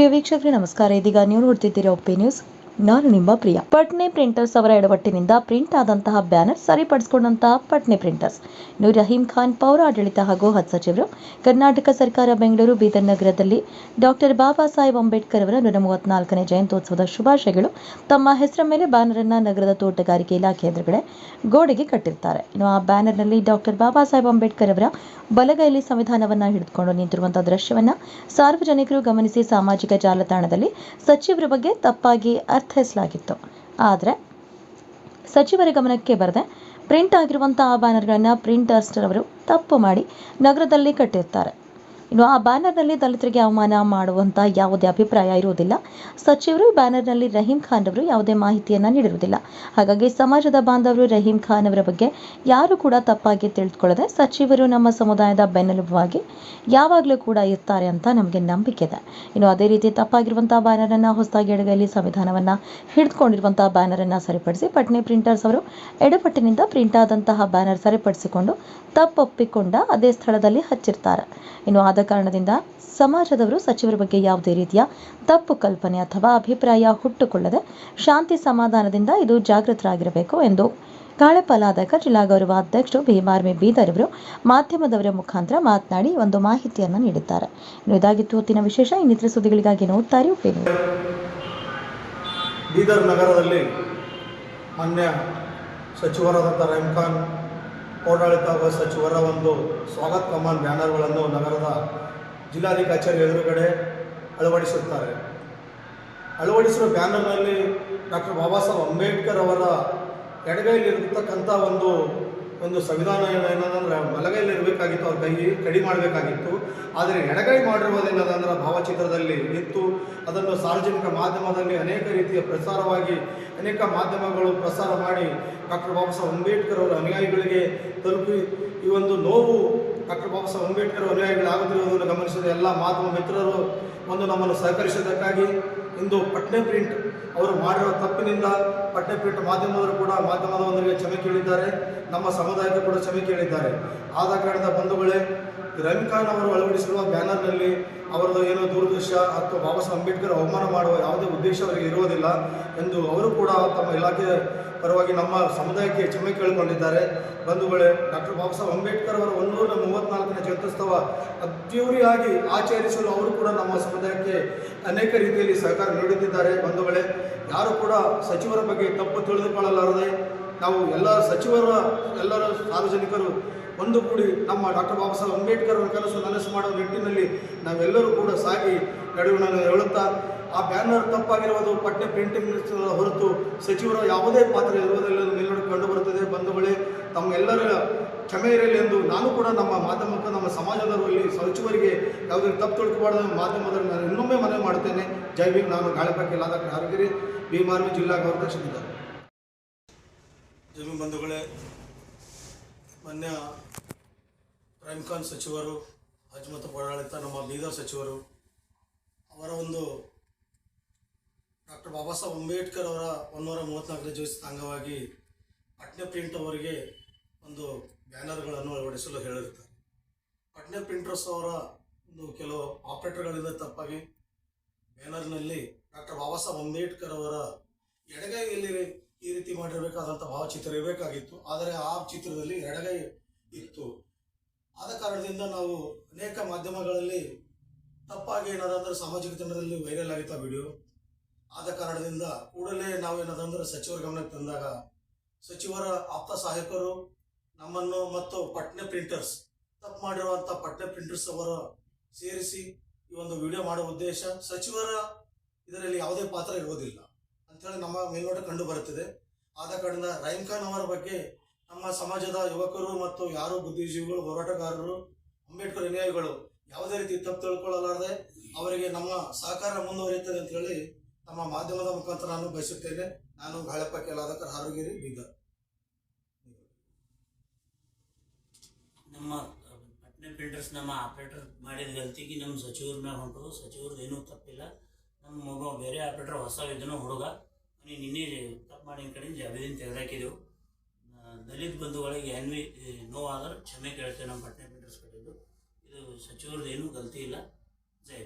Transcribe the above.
ಪ್ರಿಯ ವೀಕ್ಷಕರೇ ನಮಸ್ಕಾರ ಇದೀಗ ನೀವು ನೋಡ್ತಿದ್ದೀರಾ ಒಪ್ಪಿ ನ್ಯೂಸ್ ನಾನು ನಿಮ್ಮ ಪ್ರಿಯ. ಪಟ್ನೆ ಪ್ರಿಂಟರ್ಸ್ ಅವರ ಎಡವಟ್ಟಿನಿಂದ ಪ್ರಿಂಟ್ ಆದಂತಹ ಬ್ಯಾನರ್ ಸರಿಪಡಿಸಿಕೊಂಡಂತಹ ಪಟ್ನೆ ಪ್ರಿಂಟರ್ಸ್ ಇನ್ನು ರಹೀಂ ಖಾನ್ ಪೌರಾಡಳಿತ ಹಾಗೂ ಹತ್ ಸಚಿವರು, ಕರ್ನಾಟಕ ಸರ್ಕಾರ ಬೆಂಗಳೂರು ಬೀದರ್ ನಗರದಲ್ಲಿ ಡಾಕ್ಟರ್ ಬಾಬಾ ಸಾಹೇಬ್ ಅಂಬೇಡ್ಕರ್ ಅವರ ನೂರ ಮೂವತ್ನಾಲ್ಕನೇ ಜಯಂತ್ಯೋತ್ಸವದ ಶುಭಾಶಯಗಳು. ತಮ್ಮ ಹೆಸರ ಮೇಲೆ ಬ್ಯಾನರ್ ಅನ್ನ ನಗರದ ತೋಟಗಾರಿಕೆ ಇಲಾಖೆ ಎದುರುಗಡೆ ಗೋಡೆಗೆ ಕಟ್ಟಿರ್ತಾರೆ. ಇನ್ನು ಆ ಬ್ಯಾನರ್ನಲ್ಲಿ ಡಾಕ್ಟರ್ ಬಾಬಾ ಸಾಹೇಬ್ ಅಂಬೇಡ್ಕರ್ ಅವರ ಬಲಗೈಲಿ ಸಂವಿಧಾನವನ್ನ ಹಿಡಿದುಕೊಂಡು ನಿಂತಿರುವಂತಹ ದೃಶ್ಯವನ್ನ ಸಾರ್ವಜನಿಕರು ಗಮನಿಸಿ ಸಾಮಾಜಿಕ ಜಾಲತಾಣದಲ್ಲಿ ಸಚಿವರ ಬಗ್ಗೆ ತಪ್ಪಾಗಿ ಅರ್ಥೈಸಲಾಗಿತ್ತು ಆದರೆ ಸಚಿವರ ಗಮನಕ್ಕೆ ಬರದೆ ಪ್ರಿಂಟ್ ಆಗಿರುವಂಥ ಆ ಬ್ಯಾನರ್ಗಳನ್ನು ಪ್ರಿಂಟರ್ಸ್ಟರವರು ತಪ್ಪು ಮಾಡಿ ನಗರದಲ್ಲಿ ಕಟ್ಟಿರ್ತಾರೆ. ಇನ್ನು ಆ ಬ್ಯಾನರ್ನಲ್ಲಿ ದಲಿತರಿಗೆ ಅವಮಾನ ಮಾಡುವಂತಹ ಯಾವುದೇ ಅಭಿಪ್ರಾಯ ಇರುವುದಿಲ್ಲ. ಸಚಿವರು ಬ್ಯಾನರ್ನಲ್ಲಿ ರಹೀಂ ಖಾನ್ ಅವರು ಯಾವುದೇ ಮಾಹಿತಿಯನ್ನ ನೀಡಿರುವುದಿಲ್ಲ. ಹಾಗಾಗಿ ಸಮಾಜದ ಬಾಂಧವರು ರಹೀಂ ಖಾನ್ ಅವರ ಬಗ್ಗೆ ಯಾರು ಕೂಡ ತಪ್ಪಾಗಿ ತಿಳಿದುಕೊಳ್ಳದೆ ಸಚಿವರು ನಮ್ಮ ಸಮುದಾಯದ ಬೆನ್ನೆಲುಬಾಗಿ ಯಾವಾಗಲೂ ಕೂಡ ಇರ್ತಾರೆ ಅಂತ ನಮಗೆ ನಂಬಿಕೆ ಇದೆ. ಇನ್ನು ಅದೇ ರೀತಿ ತಪ್ಪಾಗಿರುವಂತಹ ಬ್ಯಾನರ್ ಅನ್ನ ಹೊಸದಾಗಿ ಎಡಗೈಲಿ ಸಂವಿಧಾನವನ್ನ ಬ್ಯಾನರ್ ಅನ್ನ ಸರಿಪಡಿಸಿ ಪಟ್ನೆ ಪ್ರಿಂಟರ್ಸ್ ಅವರು ಎಡಪಟ್ಟಿನಿಂದ ಪ್ರಿಂಟ್ ಆದಂತಹ ಬ್ಯಾನರ್ ಸರಿಪಡಿಸಿಕೊಂಡು ತಪ್ಪೊಪ್ಪಿಕೊಂಡ ಅದೇ ಸ್ಥಳದಲ್ಲಿ ಹಚ್ಚಿರ್ತಾರೆ. ಇನ್ನು ಆದ ಕಾರಣದಿಂದ ಸಮಾಜದವರು ಸಚಿವರ ಬಗ್ಗೆ ಯಾವುದೇ ರೀತಿಯ ತಪ್ಪು ಕಲ್ಪನೆ ಅಥವಾ ಅಭಿಪ್ರಾಯ ಹುಟ್ಟುಕೊಳ್ಳದೆ ಶಾಂತಿ ಸಮಾಧಾನದಿಂದ ಇದು ಜಾಗೃತರಾಗಿರಬೇಕು ಎಂದು ಕಾಳೆಪಾಲಾದಕ ಜಿಲ್ಲಾ ಗೌರವ ಅಧ್ಯಕ್ಷರು ಭೀಮಾರ್ಮಿ ಬೀದರ್ ಅವರು ಮಾಧ್ಯಮದವರ ಮುಖಾಂತರ ಮಾತನಾಡಿ ಒಂದು ಮಾಹಿತಿಯನ್ನು ನೀಡಿದ್ದಾರೆ. ಇದಾಗಿತ್ತು ಹೊತ್ತಿನ ವಿಶೇಷ, ಇನ್ನಿತರ ಸುದ್ದಿಗಳಿಗಾಗಿ ನೋಡ್ತಾರೆ ಬೀದರ್ ನಗರದಲ್ಲಿ ಮಾನ್ಯ ಸಚಿವರಾದಂಥ ರಹೀಂ ಖಾನ್ ಓಡಾಳಿತ ಹಾಗೂ ಸಚಿವರ ಒಂದು ಸ್ವಾಗತ್ ಕಮಾನ್ ಬ್ಯಾನರ್ಗಳನ್ನು ನಗರದ ಜಿಲ್ಲಾಧಿಕಾರಿ ಎದುರುಗಡೆ ಅಳವಡಿಸುತ್ತಾರೆ. ಅಳವಡಿಸಿರುವ ಬ್ಯಾನರ್ನಲ್ಲಿ ಡಾಕ್ಟರ್ ಬಾಬಾ ಸಾಹೇಬ್ ಅಂಬೇಡ್ಕರ್ ಅವರ ಎಡಗೈಲಿರತಕ್ಕಂಥ ಒಂದು ಒಂದು ಸಂವಿಧಾನ ಏನಂದ್ರೆ ಬಲಗೈಲಿ ಇರಬೇಕಾಗಿತ್ತು ಅವ್ರ ಕೈ ಕಡಿ ಮಾಡಬೇಕಾಗಿತ್ತು. ಆದರೆ ಎಡಗೈ ಮಾಡಿರುವುದೇನದಂದ್ರೆ ಭಾವಚಿತ್ರದಲ್ಲಿ ಇತ್ತು ಅದನ್ನು ಸಾರ್ವಜನಿಕ ಮಾಧ್ಯಮದಲ್ಲಿ ಅನೇಕ ರೀತಿಯ ಪ್ರಸಾರವಾಗಿ, ಅನೇಕ ಮಾಧ್ಯಮಗಳು ಪ್ರಸಾರ ಮಾಡಿ ಡಾಕ್ಟರ್ ಬಾಬಾ ಸಾಹೇಬ್ ಅಂಬೇಡ್ಕರ್ ಅವರ ಅನುಯಾಯಿಗಳಿಗೆ ತಲುಪಿ, ಈ ಒಂದು ನೋವು ಡಾಕ್ಟರ್ ಬಾಬಾ ಸಾಹೇಬ್ ಅಂಬೇಡ್ಕರ್ ಅನುಯಾಯಿಗಳಾಗುತ್ತಿರುವುದನ್ನು ಗಮನಿಸಿದ ಎಲ್ಲ ಮಾಧ್ಯಮ ಮಿತ್ರರು ಒಂದು ನಮ್ಮನ್ನು ಸಹಕರಿಸಿದ್ದಕ್ಕಾಗಿ ಇಂದು ಪಟ್ನೆ ಪ್ರಿಂಟ್ ಅವರು ಮಾಡಿರೋ ತಪ್ಪಿನಿಂದ ಪ್ರಿಂಟ್ ಮಾಧ್ಯಮದವರು ಕೂಡ ಮಾಧ್ಯಮದವರಿಗೆ ಕ್ಷಮೆ ಕೇಳಿದ್ದಾರೆ, ನಮ್ಮ ಸಮುದಾಯಕ್ಕೆ ಕೂಡ ಕ್ಷಮೆ ಕೇಳಿದ್ದಾರೆ. ಆದ ಕಾರಣದ ಬಂಧುಗಳೇ ರಹೀಂ ಖಾನ್ ಅವರು ಅಳವಡಿಸಿರುವ ಬ್ಯಾನರ್ನಲ್ಲಿ ಅವರದ್ದು ಏನೋ ದೂರದೃಶ್ಯ ಅಥವಾ ಬಾಬಾ ಸಾಹೇಬ್ ಅಂಬೇಡ್ಕರ್ ಅವಮಾನ ಮಾಡುವ ಯಾವುದೇ ಉದ್ದೇಶ ಅವರಿಗೆ ಇರುವುದಿಲ್ಲ ಎಂದು ಅವರು ಕೂಡ ತಮ್ಮ ಇಲಾಖೆ ಪರವಾಗಿ ನಮ್ಮ ಸಮುದಾಯಕ್ಕೆ ಕ್ಷಮೆ ಕೇಳಿಕೊಂಡಿದ್ದಾರೆ. ಬಂಧುಗಳೇ, ಡಾಕ್ಟರ್ ಬಾಬಾ ಸಾಹೇಬ್ ಅಂಬೇಡ್ಕರ್ ಅವರ ಒಂದೂರ ಮೂವತ್ನಾಲ್ಕನೇ ಜಯಂತ್ಯೋತ್ಸವ ಅದ್ಧೂರಿಯಾಗಿ ಆಚರಿಸಲು ಅವರು ಕೂಡ ನಮ್ಮ ಸಮುದಾಯಕ್ಕೆ ಅನೇಕ ರೀತಿಯಲ್ಲಿ ಸಹಕಾರ ನೀಡುತ್ತಿದ್ದಾರೆ. ಬಂಧುಗಳೇ, ಯಾರು ಕೂಡ ಸಚಿವರ ಬಗ್ಗೆ ತಪ್ಪು ತಿಳಿದುಕೊಳ್ಳಲಾರದೆ ನಾವು ಎಲ್ಲ ಸಚಿವರ, ಎಲ್ಲರ ಸಾರ್ವಜನಿಕರು ಒಂದು ಕೂಡಿ ನಮ್ಮ ಡಾಕ್ಟರ್ ಬಾಬಾ ಸಾಹೇಬ್ ಅಂಬೇಡ್ಕರ್ ಅವರ ಕನಸು ನನಸು ಮಾಡುವ ನಿಟ್ಟಿನಲ್ಲಿ ನಾವೆಲ್ಲರೂ ಕೂಡ ಸಾಗಿ ನಡೆಯೋಣ ಹೇಳುತ್ತಾ, ಆ ಬ್ಯಾನರ್ ತಪ್ಪಾಗಿರುವುದು ಪಠ್ಯ ಪ್ರಿಂಟಿಂಗ್ ಹೊರತು ಸಚಿವರ ಯಾವುದೇ ಪಾತ್ರ ಇರುವುದಿಲ್ಲ ಎಂದು ಮೇಲ್ನೋಡಿ ಕಂಡು ಬರುತ್ತದೆ ಬಂಧುಗಳೇ ತಮ್ಮೆಲ್ಲರ ಕ್ಷಮೆ ಇರಲಿ ಎಂದು ನಾನು ಕೂಡ ನಮ್ಮ ಮಾಧ್ಯಮಕ್ಕೆ, ನಮ್ಮ ಸಮಾಜದವರಲ್ಲಿ ಸಚಿವರಿಗೆ ಯಾವುದೇ ತಪ್ಪು ತಿಳ್ಕೊಬಾರ್ದು ಮಾಧ್ಯಮದಲ್ಲಿ ನಾನು ಇನ್ನೊಮ್ಮೆ ಮನವಿ ಮಾಡ್ತೇನೆ. ಜೈ ಭೀಮ್, ನಾನು ಗಾಳಿಪಕ್ಕೆ ಲಾದಕ ಹಾರಗಿರಿ ಭೀಮಾರ್ಮಿ ಜಿಲ್ಲಾ ಗೌರವ ಜೈ ಜಮೀನ್ ಬಂಧುಗಳೇ, ಮಾನ್ಯ ಪ್ರೈಮ್ ಖಾನ್ ಸಚಿವರು ಹಜ್ ಮತ್ತು ಪೌರಾಡಳಿತ ನಮ್ಮ ಬೀದರ್ ಸಚಿವರು, ಅವರ ಒಂದು ಡಾಕ್ಟರ್ ಬಾಬಾ ಸಾಹೇಬ್ ಅಂಬೇಡ್ಕರ್ ಅವರ ಒಂದೂರ ಮೂವತ್ತ್ನಾಲ್ಕನೇ ಜಯಂತಿ ಅಂಗವಾಗಿ ಪಟ್ನೆ ಪ್ರಿಂಟ್ ಅವರಿಗೆ ಒಂದು ಬ್ಯಾನರ್ಗಳನ್ನು ಅಳವಡಿಸಲು ಹೇಳಿರ್ತಾರೆ ಪಟ್ನೆ ಪ್ರಿಂಟರ್ಸ್ ಅವರ ಒಂದು ಕೆಲವು ಆಪರೇಟರ್ಗಳಿಂದ ತಪ್ಪಾಗಿ ಬ್ಯಾನರ್ನಲ್ಲಿ ಡಾಕ್ಟರ್ ಬಾಬಾ ಸಾಹೇಬ್ ಅಂಬೇಡ್ಕರ್ ಅವರ ಎಡಗೈಯಲ್ಲಿ ಈ ರೀತಿ ಮಾಡಿರಬೇಕಾದಂಥ ಭಾವಚಿತ್ರ ಇರಬೇಕಾಗಿತ್ತು. ಆದರೆ ಆ ಚಿತ್ರದಲ್ಲಿ ಎಡಗೈ ಇತ್ತು. ಆದ ಕಾರಣದಿಂದ ನಾವು ಅನೇಕ ಮಾಧ್ಯಮಗಳಲ್ಲಿ ತಪ್ಪಾಗಿ ಏನಾದಂದ್ರೆ ಸಾಮಾಜಿಕ ತಂಡದಲ್ಲಿ ವೈರಲ್ ಆಗಿತ್ತು ವಿಡಿಯೋ. ಆದ ಕಾರಣದಿಂದ ಕೂಡಲೇ ನಾವು ಏನದಂದ್ರೆ ಸಚಿವರ ಗಮನಕ್ಕೆ ತಂದಾಗ ಸಚಿವರ ಆಪ್ತ ಸಹಾಯಕರು ನಮ್ಮನ್ನು ಮತ್ತು ಪಟ್ನೆ ಪ್ರಿಂಟರ್ಸ್ ತಪ್ಪು ಮಾಡಿರುವಂಥ ಪಟ್ನೆ ಪ್ರಿಂಟರ್ಸ್ ಅವರು ಸೇರಿಸಿ ಈ ಒಂದು ವಿಡಿಯೋ ಮಾಡುವ ಉದ್ದೇಶ. ಸಚಿವರ ಇದರಲ್ಲಿ ಯಾವುದೇ ಪಾತ್ರ ಇರುವುದಿಲ್ಲ. ಅಂತೇಳಿ ನಮ್ಮ ಮೇಲ್ನೋಟ ಕಂಡು ಬರುತ್ತಿದೆ. ಆದ ಕಾರಣ ರಹೀಂ ಖಾನ್ ಅವರ ಬಗ್ಗೆ ನಮ್ಮ ಸಮಾಜದ ಯುವಕರು ಮತ್ತು ಯಾರು ಬುದ್ಧಿಜೀವಿಗಳು, ಹೋರಾಟಗಾರರು, ಅಂಬೇಡ್ಕರ್ ಅನುಯಾಯಿಗಳು ಯಾವುದೇ ರೀತಿ ತಪ್ಪು ತಿಳ್ಕೊಳ್ಳಲಾರದೆ ಅವರಿಗೆ ನಮ್ಮ ಸಹಕಾರ ಮುಂದುವರಿಯುತ್ತದೆ ಅಂತ ಹೇಳಿ ನಮ್ಮ ಮಾಧ್ಯಮದ ಮುಖಾಂತರ ನಾನು ಬಯಸುತ್ತೇನೆ. ನಾನು ಗಾಳಪ್ಪ ಕೆಲಾದಕರ್ ಹಾರುಗಿರಿ ಬೀದರ್ ನಮ್ಮ ಪಟ್ನೆ ಫಿಲ್ಟರ್ಸ್ ನಮ್ಮ ಆಪ್ರೇಟರ್ ಮಾಡಿದ ಗಲ್ತಿಗೆ ನಮ್ಮ ಸಚಿವರ ಮ್ಯಾಗ ಹೊಂಟು ಸಚಿವ್ರದ್ದು ಏನೂ ತಪ್ಪಿಲ್ಲ. ನಮ್ಮ ಮಗ ಬೇರೆ ಆಪ್ರೇಟರ್ ಹೊಸ ಇದನ್ನು ಹುಡುಗ. ಅವನಿಗೆ ನಿನ್ನೆ ತಪ್ಪು ಮಾಡಿದ ಕಡೆ ಜಾಬೀದಿನ ತೆಗೆದಾಕಿದೆವು. ದಲಿತ ಬಂಧುಗಳಿಗೆ ಎನ್ವಿ ನೋವಾದ್ರೆ ಕ್ಷಮೆ ಕೇಳ್ತೇವೆ ನಮ್ಮ ಪಟ್ನೆ ಫಿಲ್ಟರ್ಸ್ ಕಡೆದು ಇದು ಸಚಿವರದ್ದು ಏನೂ ಗಲ್ತಿ ಇಲ್ಲ. ಜೈ